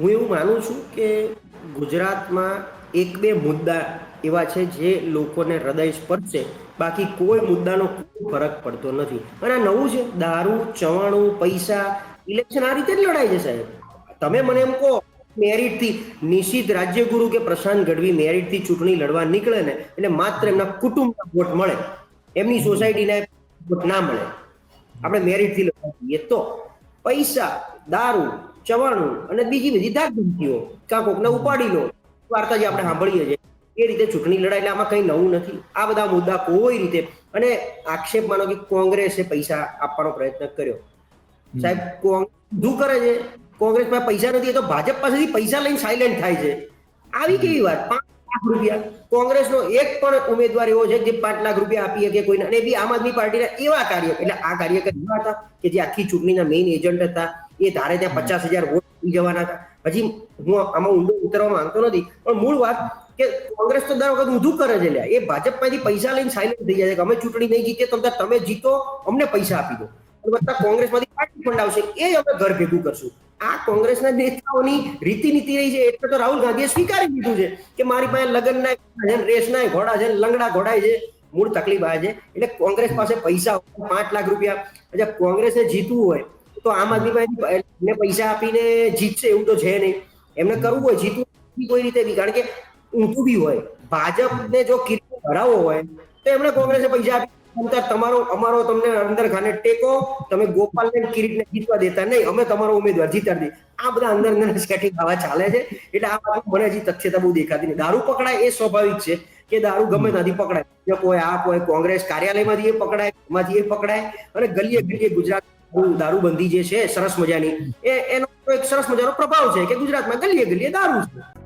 હું એવું માનું છું કે ગુજરાતમાં એક બે મુદ્દા એવા છે જે લોકોને હૃદય સ્પર્શે. બાકી કોઈ મુદ્દાનો ફરક પડતો નથી. અને આ નવું છે, દારૂ, ચવાણું, પૈસા ઇલેક્શન આ રીતે જ લડાય છે સાહેબ. તમે મને એમ કહો, મેરિટથી નિશિત રાજ્યગુરુ કે પ્રશાંત ગઢવી મેરિટથી ચૂંટણી લડવા નીકળે ને, એટલે માત્ર એમના કુટુંબના વોટ મળે. એમની સોસાયટીના વોટ ના મળે. આપણે મેરિટથી લડવા જઈએ તો. પૈસા, દારૂ ચવાણું અને બીજી બધી ધાકધમકીઓ કાં કોકને ઉપાડી લો. વાર્તા જે આપણે સાંભળીએ છીએ એ રીતે ચૂંટણી લડાય એટલે આમાં કંઈ નવું નથી. આ બધા મુદ્દા કોઈ રીતે અને આક્ષેપ માનો કે કોંગ્રેસે પૈસા આપવાનો પ્રયત્ન કર્યો. સાહેબ કોંગ્રેસ શું કરે છે? કોંગ્રેસ પાસે પૈસા નથી તો ભાજપ પાસેથી પૈસા લઈને સાયલેન્ટ થાય છે. આવી કેવી વાત? પાંચ લાખ રૂપિયા. કોંગ્રેસનો એક પણ ઉમેદવાર એવો છે જે પાંચ લાખ રૂપિયા આપી શકે કોઈને અને બી આમ આદમી પાર્ટીના એવા કાર્ય એટલે આ કાર્યકર એવા હતા કે જે આખી ચૂંટણીના મેઇન એજન્ટ હતા. એ ધારે ત્યાં પચાસ હજાર વોટ જવાના હતા. હજી હું આમાં ઊંડો ઉતરવા માંગતો નથી પણ મૂળ વાત કે કોંગ્રેસ તો દર વખત ઊંધું કરે છે એ ભાજપ પાસેથી પૈસા લઈને સાયલેન્ટ થઈ જાય કે અમે ચૂંટણી નહીં જીતીએ તો તમે જીતો અમને પૈસા આપી દો. અને વત્તા કોંગ્રેસમાંથી પાર્ટી ફંડ આવશે. એ અમે ઘર ભેગું કરશું. આ કોંગ્રેસના નેતાઓની રીતિ નીતિ રહી છે. એટલે તો રાહુલ ગાંધીએ સ્વીકારી લીધું છે કે મારી પાસે લગ્નના છે રેસના ઘોડા છે લંગડા ઘોડાય છે. મૂળ તકલીફ આ છે. એટલે કોંગ્રેસ પાસે પૈસા પાંચ લાખ રૂપિયા. અચ્છા કોંગ્રેસને જીતવું હોય તો આમ આદમી પાસે એમને પૈસા આપીને જીતશે એવું તો છે નહીં. એમને કરવું હોય, જીતવું કોઈ રીતે બી. કારણ કે ઊંધું બી હોય. ભાજપને જો કિરીટ ભરાવો હોય, તો એમણે કોંગ્રેસે પૈસા આપી તમારો, અમારો તમને અંદર ખાને ટેકો, તમે ગોપાલને કિરીટને જીતવા દેતા નહીં. અમે તમારો ઉમેદવાર જીતાડી આ બધા અંદર અંદર સેટિંગ આવા ચાલે છે. એટલે આ વાત મને હજી તથ્યતા બહુ દેખાતી નહીં દારૂ પકડાય એ સ્વાભાવિક છે કે દારૂ ગમે ત્યાંથી પકડાય. કોઈ આ કોઈ કોંગ્રેસ કાર્યાલયમાંથી એ પકડાય, એમાંથી એ પકડાય અને ગલીએ ગલીએ ગુજરાત દારૂબંધી જે છે, સરસ મજાની, એ એનો એક સરસ મજાનો પ્રભાવ છે કે ગુજરાતમાં ગલીએ ગલીએ દારૂ છે.